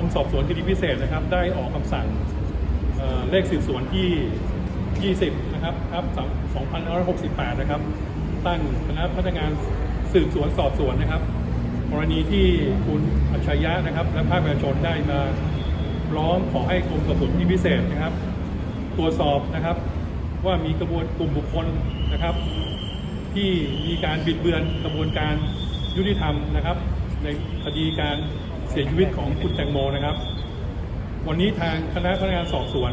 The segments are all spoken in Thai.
รมสอบสวนคดีพิเศษนะครับ ได้ออกคำสั่งเเลขสืบสวนที่ 20 นะครับครับ2568 นะครับ ตั้งคณะพนักงานสืบสวนสอบสวนนะครับ กรณีที่คุณอัจฉริยะนะครับ และภาคประชาชนได้มาร้องขอให้กรมสอบสวนคดีพิเศษนะครับ ตรวจสอบนะครับว่ามีกระบวนกลุ่มบุคคลนะครับ ที่มีการบิดเบือนกระบวนการยุติธรรมนะครับ ในคดีการ เสียชีวิตของคุณแตงโมนะครับ วันนี้ทางคณะพนักงานสอบสวน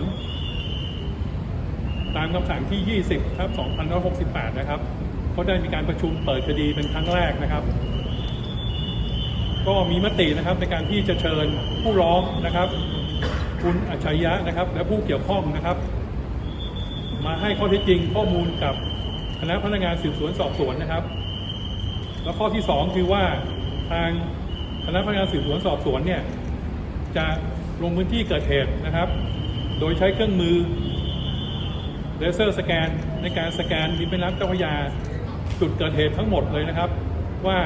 ตามคำสั่งที่ 20ทับ2568 นะครับก็ได้มีการประชุมเปิดคดีเป็นครั้งแรกนะครับ ก็มีมตินะครับในการที่จะเชิญผู้ร้องนะครับ คุณอัจฉริยะนะครับ และผู้เกี่ยวข้องนะครับ มาให้ข้อเท็จจริงข้อมูลกับคณะพนักงานสืบสวนสอบสวนนะครับ แล้วข้อที่สองคือว่าทาง คณะพนักงานสืบสวนสอบสวนเนี่ยจะลงพื้นที่เกิดเหตุนะครับ โดยใช้เครื่องมือเลเซอร์สแกนในการสแกนริมแม่น้ำเจ้าพระยาจุดเกิดเหตุทั้งหมดเลยนะครับ ว่า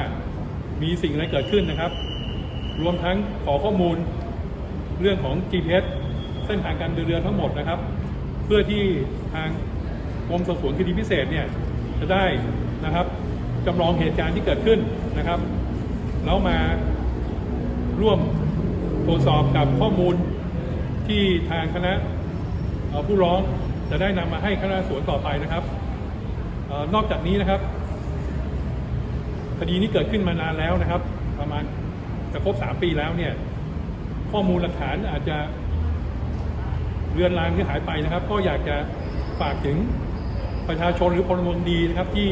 มีสิ่งอะไรเกิดขึ้นนะครับ รวมทั้งขอข้อมูลเรื่องของ GPS เส้นทางการเดินเรือทั้งหมดนะครับ เพื่อที่ทางกรมสอบสวนคดีพิเศษเนี่ยจะได้นะครับจำลองเหตุการณ์ที่เกิดขึ้นนะครับแล้วมา ร่วมตรวจสอบกับข้อมูลที่ทางคณะผู้ร้องจะได้นำมาให้คณะสวนต่อไปนะครับออนอกจากนี้นะครับ คดีนี้เกิดขึ้นมานานแล้วนะครับ ประมาณจะครบสามปีแล้วเนี่ย ข้อมูลหลักฐานอาจจะเรือนรางหรือหายไปนะครับ ก็อยากจะฝากถึงประชาชนหรือพลเมืองดีนะครับที่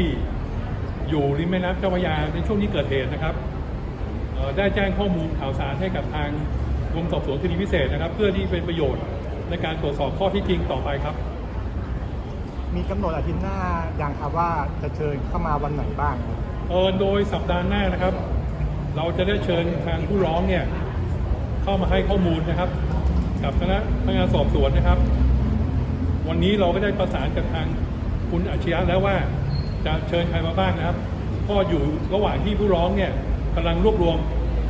อยู่ริมแม่น้ำเจ้าพระยาในช่วงที่เกิดเหตุนะครับ ได้แจ้งข้อมูลข่าวสารให้กับทางกรมสอบสวนคดีพิเศษนะครับ เพื่อที่เป็นประโยชน์ในการตรวจสอบข้อที่จริงต่อไปครับ มีกำหนดอาทิตย์หน้ายังครับว่าจะเชิญเข้ามาวันไหนบ้างครับเออโดยสัปดาห์หน้านะครับ เราจะได้เชิญทางผู้ร้องเนี่ยเข้ามาให้ข้อมูลนะครับ กับคณะพนักงานสอบสวนนะครับ วันนี้เราก็ได้ประสานกับทางคุณอาชญะแล้วว่าจะเชิญใครมาบ้างนะครับ ก็อยู่ระหว่างที่ผู้ร้องเนี่ย กำลังรวบรวม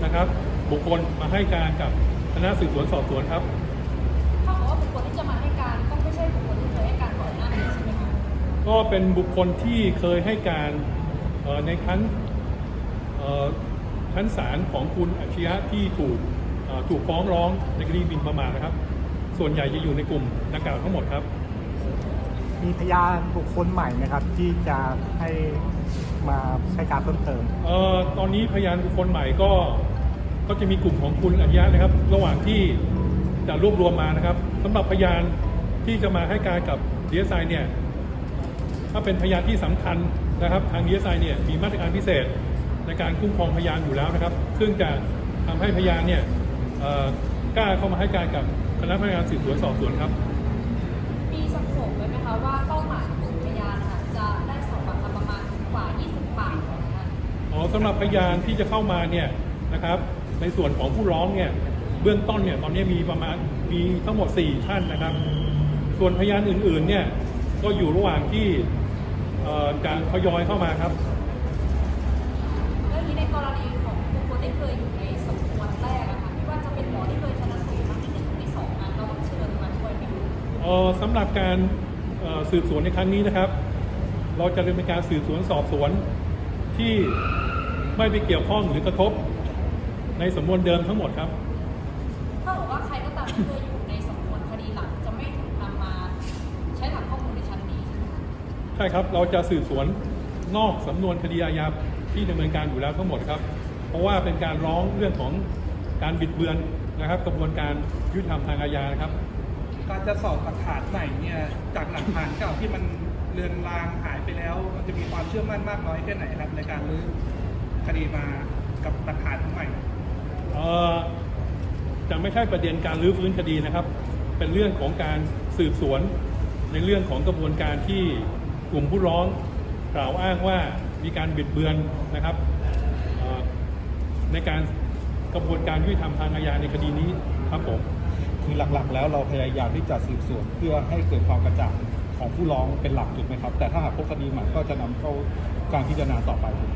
นะครับ บุคคลมาให้การกับคณะสืบสวนสอบสวนครับถ้าบอกว่าบุคคลที่จะมาให้การต้องไม่ใช่บุคคลที่เคยให้การก่อนหน้านี้ใช่ไหมคะก็เป็นบุคคลที่เคยให้การเอ่อในชั้นเอ่อชั้นศาลของคุณอาชญะที่ถูกเอ่อถูกฟ้องร้องในคดีหมิ่นประมาทนะครับ ส่วนใหญ่จะอยู่ในกลุ่มดังกล่าวทั้งหมดครับ มีพยานบุคคลใหม่นะครับที่จะให้ มาให้การเพิ่มเติม เอ่อตอนนี้พยานบุคคลใหม่ก็ก็จะมีกลุ่มของคุณอาชญะนะครับ ระหว่างที่จะรวบรวมมานะครับสำหรับพยานที่จะมาให้การกับดีเอสไอเนี่ยถ้าเป็นพยานที่สำคัญนะครับ ทางดีเอสไอเนี่ยมีมาตรการพิเศษในการคุ้มครองพยานอยู่แล้วนะครับ ซึ่งจะทำให้พยานเนี่ยเอ่อกล้าเข้ามาให้การกับคณะพนักงานสืบสวนสอบสวนครับ มีสโคปไว้ไหมคะว่าเป้าหมาย สำหรับพยานที่จะเข้ามาเนี่ยนะครับ ในส่วนของผู้ร้องเนี่ยเบื้องต้นเนี่ยตอนนี้มีประมาณมีทั้งหมด 4 ท่านนะครับ ส่วนพยานอื่นๆเนี่ยก็อยู่ระหว่างที่เอ่อจะทยอยเข้ามาครับเรื่องนี้ในกรณีของบุคคลที่เคยอยู่ในสำนวนแรกอะค่ะไม่ว่าจะเป็นหมอที่เคยชนะสูตรครั้งที่หนึ่งครั้งที่สองอะเราต้องเชิญมาด้วยไหมคะเอ่อสำหรับการเอ่อสืบสวนในครั้งนี้นะครับ เราจะดำเนินการสืบสวนสอบสวนที่ ไม่ไปเกี่ยวข้องหรือกระทบ ในสำนวนเดิมทั้งหมดครับ ถ้าบอกว่าใครก็ตามที่เคยอยู่ในสำนวนคดีหลักจะไม่ถูกนำมาใช้ฐานข้อมูลในชั้นนี้ใช่ไหมคะใช่ครับเราจะสืบสวนนอกสำนวนคดีอาญาที่ดำเนินการอยู่แล้วทั้งหมดครับ เพราะว่าเป็นการร้องเรื่องของการบิดเบือนนะครับ กระบวนการยุติธรรมทางอาญานะครับ การจะสอบหลักฐานใหม่เนี่ยจากหลักฐานเก่าที่มันเลือนลางหายไปแล้ว มันจะมีความเชื่อมั่นมากน้อยแค่ไหนครับในการรื้อ คดีมากับหลักฐานใหม่เอ่อจะไม่ใช่ประเด็นการรื้อฟื้นคดีนะครับ เป็นเรื่องของการสืบสวน ในเรื่องของกระบวนการที่กลุ่มผู้ร้องกล่าวอ้างว่ามีการบิดเบือนนะครับเอ่อในการกระบวนการยุติธรรมทางอาญาในคดีนี้ครับผมคือหลักๆ แล้วเราพยายามที่จะสืบสวนเพื่อให้เกิดความกระจ่างของผู้ร้องเป็นหลักถูกไหมครับ แต่ถ้าหากพบคดีใหม่ก็จะนำเข้าการพิจารณาต่อไปเอ่อ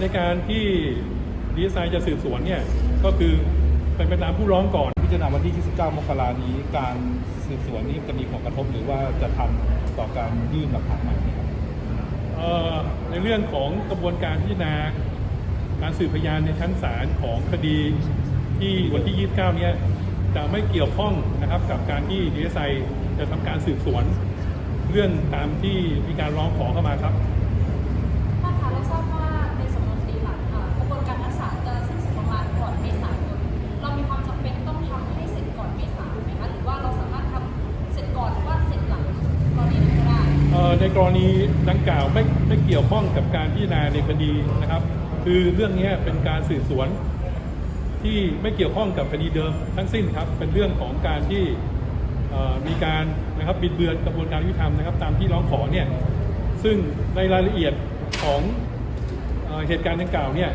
ในการที่ดีไซน์จะสืบสวนเนี่ยก็คือเป็นไปตามผู้ร้องก่อน พิจารณาวันที่ 29 มกรานี้ การสืบสวนนี้จะมีผลกระทบหรือว่าจะทันต่อการยื่นหลักฐานใหม่ไหมครับเอ่อในเรื่องของกระบวนการพิจารณาการสืบพยานในชั้นศาลของคดีที่วันที่ 29 เนี้ยจะไม่เกี่ยวข้องนะครับกับการที่ดีเอสไอจะทำการสืบสวน เรื่องตามที่มีการร้องขอเข้ามาครับ ในกรณีดังกล่าวไม่ไม่เกี่ยวข้องกับการพิจารณาในคดีนะครับ คือเรื่องนี้เป็นการสืบสวน ที่ไม่เกี่ยวข้องกับคดีเดิมทั้งสิ้นครับ เป็นเรื่องของการที่มีการนะครับบิดเบือนกระบวนการยุติธรรมนะครับ ตามที่ร้องขอเนี่ยซึ่งในรายละเอียดของเอเหตุการณ์ดังกล่าวเนี่ย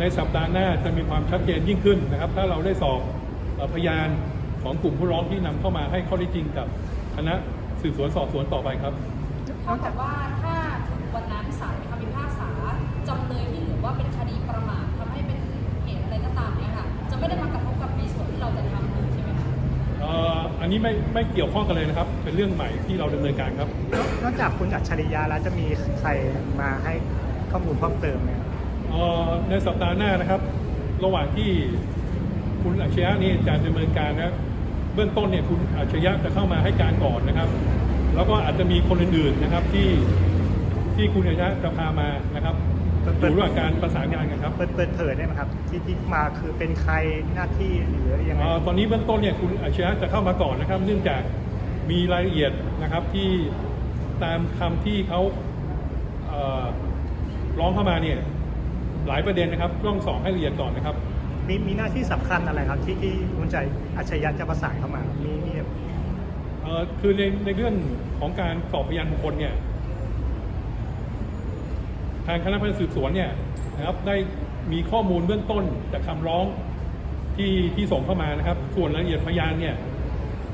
ในสัปดาห์หน้าจะมีความชัดเจนยิ่งขึ้นนะครับ ถ้าเราได้สอบอพยานของกลุ่มผู้ร้องที่นำเข้ามาให้ข้อเท็จจริงกับคณะสืบสวนสอบสวนต่อไปครับ เท่ากับว่าถ้าถึงวันนั้นศาลมีคำพิพากษาจำเลยที่ถือว่าเป็นคดีประมาททำให้เป็นเหตุอะไรก็ตามเนี่ยค่ะ จะไม่ได้มากระทบกับในส่วนที่เราจะทำเลยใช่ไหมคะเอ่ออันนี้ไม่ไม่เกี่ยวข้องกันเลยนะครับ เป็นเรื่องใหม่ที่เราดำเนินการครับ นอกจากคุณอัจฉริยะแล้วจะมีใครมาให้ข้อมูลเพิ่มเติมไหมครับ เอ่อในสัปดาห์หน้านะครับ ระหว่างที่คุณอัจฉริยะนี่จะดำเนินการนะเบื้องต้นเนี่ยคุณอัจฉริยะจะเข้ามาให้การก่อนนะครับ แล้วก็อาจจะมีคนอื่นๆนะครับที่ที่คุณอัจฉริยะจะพามานะครับอยู่ระหว่างการประสานงานกันครับ เปิดเปิดเผยได้ไหมครับที่ที่มาคือเป็นใครหน้าที่หรือยังไงเอ่อตอนนี้เบื้องต้นเนี่ยคุณอัจฉริยะจะเข้ามาก่อนนะครับ เนื่องจากมีรายละเอียดนะครับที่ตามคำที่เขาเอ่อร้องเข้ามาเนี่ยหลายประเด็นนะครับต้องสอบให้ละเอียดก่อนนะครับ มีมีหน้าที่สำคัญอะไรครับ ที่ที่คุณใจอัจฉริยะจะประสานเข้ามามีมีเอ่อ คือในในเรื่องของการสอบพยานบุคคลเนี่ย ทางคณะพนักงานสืบสวนเนี่ยนะครับได้มีข้อมูลเบื้องต้นจากคำร้องที่ที่ส่งเข้ามานะครับ ส่วนรายละเอียดพยานเนี่ย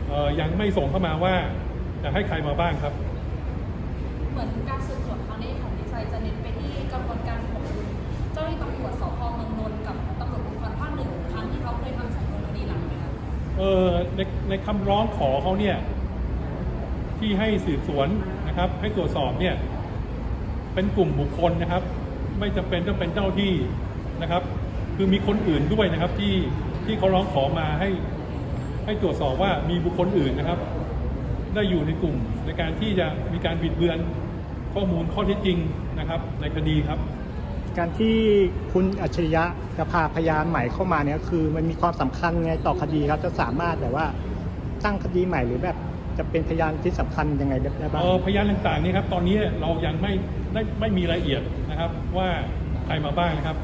เอ่อยังไม่ส่งเข้ามาว่าจะให้ใครมาบ้างครับ เหมือนการสืบสวนครั้งนี้ของดีไซน์จะเน้นไปที่กระบวนการของเจ้าหน้าที่ตำรวจสพเมืองนนท์กับตำรวจภูธรภาคหนึ่งครั้งที่เขาเคยทำสำนวนคดีหลังไหมคะเออในในคำร้องขอเขาเนี่ย ที่ให้สืบสวนนะครับ ให้ตรวจสอบเนี่ยเป็นกลุ่มบุคคลนะครับ ไม่จำเป็นต้องเป็นเจ้าที่นะครับ คือมีคนอื่นด้วยนะครับที่ที่เขาร้องขอมาให้ให้ตรวจสอบว่ามีบุคคลอื่นนะครับ ได้อยู่ในกลุ่มในการที่จะมีการบิดเบือนข้อมูลข้อเท็จจริงนะครับ ในคดีครับ การที่คุณอัจฉริยะจะพาพยานใหม่เข้ามาเนี่ยคือมันมีความสำคัญไงต่อคดีครับจะสามารถแบบว่าตั้งคดีใหม่หรือแบบ จะเป็นพยานที่สำคัญยังไงได้บ้างเอ่อพยานต่างๆนี่ครับตอนนี้เรายังไม่ได้ไม่มีรายละเอียดนะครับว่าใครมาบ้างนะครับ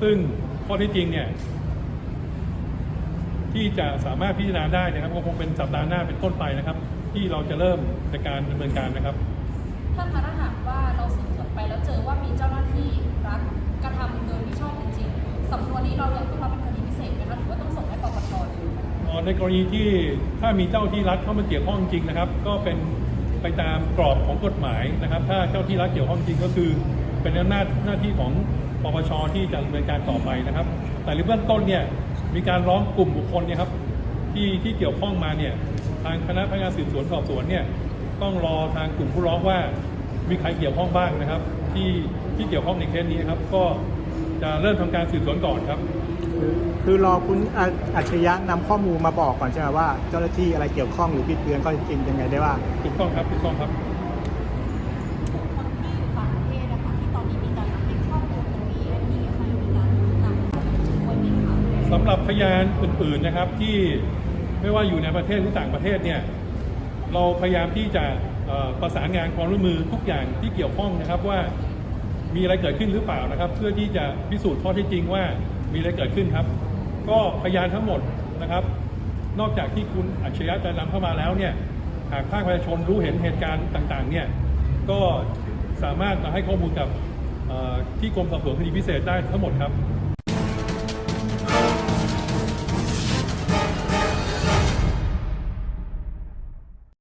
ซึ่งข้อเที่จริงเนี่ยที่จะสามารถพิจารณาได้นะครับก็คงเป็นสัปดาห์หน้าเป็นต้นไปนะครับ ที่เราจะเริ่มในการดำเนินการนะครับท่านคะถ้าหากว่าเราสืบสวนไปแล้วเจอว่ามีเจ้าหน้าที่รัฐกระทำโดยมิชอบจริงๆสำนวนนี้เรายังต้องรับเป็นคดีพิเศษไหมคะหรือว่าต้องส่งให้ปปชดูเอ่อ ในกรณีที่ถ้ามีเจ้าที่รัฐเข้ามาเกี่ยวข้องจริงนะครับ ก็เป็นไปตามกรอบของกฎหมายนะครับ ถ้าเจ้าที่รัฐเกี่ยวข้องจริงก็คือ เป็นหน้าหน้าที่ของปปชที่จะดำเนินการต่อไปนะครับ แต่ในเบื้องต้นเนี่ยมีการร้องกลุ่มบุคคลเนี่ยครับที่ที่เกี่ยวข้องมาเนี่ยทางคณะพนักงานสืบสวนสอบสวนเนี่ยต้องรอทางกลุ่มผู้ร้องว่ามีใครเกี่ยวข้องบ้างนะครับ ที่ที่เกี่ยวข้องในเคสนี้ครับ ก็จะเริ่มทำการสืบสวนก่อนครับ คือคือรอคุณอัจอัจฉริยะนำข้อมูลมาบอกก่อนใช่ไหมว่า เจ้าหน้าที่อะไรเกี่ยวข้องหรือบิดเบือนข้อเท็จจริงยังไงได้บ้างถูกต้องครับถูกต้องครับคนที่อยู่ต่างประเทศนะคะที่ตอนนี้มีการให้ข้อมูลตรงนี้อันนี้ใครมีการนำไว้ไหมคะสำหรับพยานอื่นๆนะครับที่ไม่ว่าอยู่ในประเทศหรือต่างประเทศเนี่ยเราพยายามที่จะเอ่อประสานงานความร่วมมือทุกอย่างที่เกี่ยวข้องนะครับว่ามีอะไรเกิดขึ้นหรือเปล่านะครับ เพื่อที่จะพิสูจน์ข้อเท็จจริงว่า มีอะไรเกิดขึ้นครับ ก็พยานทั้งหมดนะครับ นอกจากที่คุณอัจฉริยะจะนำเข้ามาแล้วเนี่ยหากภาคประชาชนรู้เห็นเหตุการณ์ต่างๆเนี่ยก็สามารถมาให้ข้อมูลกับที่กรมสอบสวนคดีพิเศษได้ทั้งหมดครับ